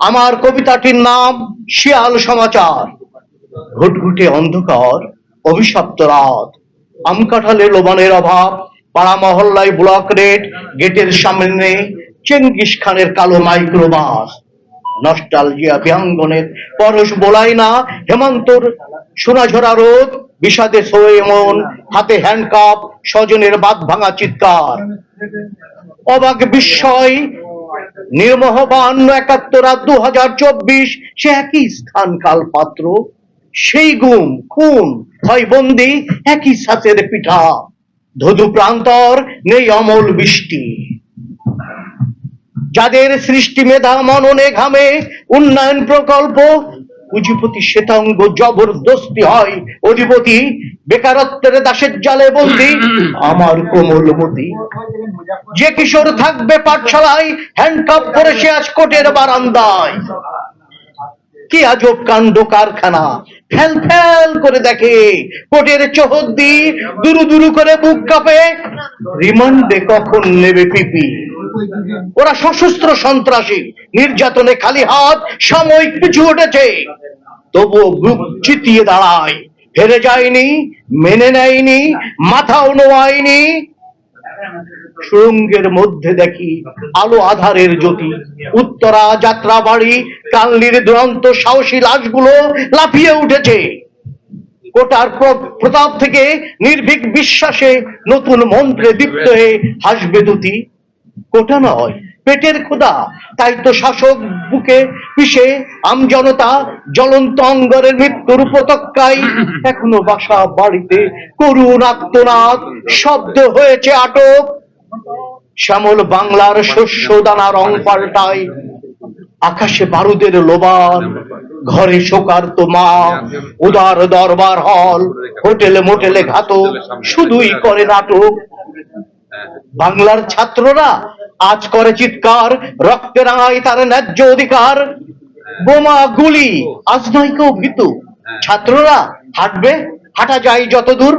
আমার কবিতাটির নাম শিয়াল সমাচার। ঘুটঘুটে অন্ধকার, অভিশপ্ত রাত। আম কাঁঠালে লোবানের অভাব, পাড়া মহল্লায় ব্লক রেট গেটের সামনে চেঙ্গিস খানের কালো মাইক্রোবাস। নস্টালজিয়া বিহাঙ্গনের পরশ বোলাই না হেমন্তর সোনাঝরা রোদ, বিষাদে সোয়ে মন, হাতে হ্যান্ডকাপ স্বজনের বাদ ভাঙা চিৎকার। অবাক বিস্ময় নির্মোহ বান্ন একাত্তর আর দু হাজার চব্বিশ, সে একই স্থান কাল পাত্র সেই গুম, খুন, ভয়বন্দি একই সাথের পিঠা। ধুধু প্রান্তর নেই অমল বৃষ্টি। যাদের সৃষ্টি মেধা, মননে ঘামে, উন্নয়ন প্রকল্প পুঁজিপতি শ্বেতাঙ্গ জবরদস্তি হয়। অধিপতি, বেকারত্বের দাসের জালে বন্দি। আমার কোমলমতি যে কিশোর থাকবে পাঠশালায় হ্যান্ডকাপ করে সে আজ কোটের বারান্দায়। কি আজব কাণ্ড কারখানা। ফেল ফেল করে দেখে। কোটের চহদ্দি দুরু দুরু করে বুক কাঁপে। রিমান্ডে কখন নেবে পিপি? ওরা সশস্ত্র সন্ত্রাসী। নির্যাতনে খালি হাত, সাময়িক পিছু উঠেছে তবুও বুক চিতিয়ে দাঁড়ায়। হেরে যায়নি, মেনে নেয়নি, মাথাও নোয়ায়নি। সুরঙ্গের মধ্যে দেখি আলো আধারের জ্যোতি। উত্তরা যাত্রা বাড়ি কালনির দুরন্ত সাহসী লাশগুলো লাফিয়ে উঠেছে। কোটার প্রতাপ থেকে নির্ভীক বিশ্বাসে নতুন মন্ত্রে দীপ্ত হয়ে হাসবে দুতি কোটা নয়, পেটের ক্ষুধা। তাই তো শাসক বুকে পিষে আমজনতা জ্বলন্ত অঙ্গরের মৃত্যুর উপত্যকায়। এখনও বাসা বাড়িতে করুণ আত্মনাদ, শব্দ হয়েছে আটক। শ্যামল বাংলার শস্য দানা রং পাল্টায়। আকাশে বারুদের লোবান, ঘরে শোকার তো মা, উদার দরবার হল, হোটেলে মোটেলে ঘাতক, শুধুই করে নাটক। বাংলার ছাত্ররা আজ করে চিৎকার রক্তে রাঙায় তার ন্যায্য অধিকার। বোমা গুলি আজ নয় কেউ ভীতু। ছাত্ররা হাঁটবে হাঁটা যায় যত দূর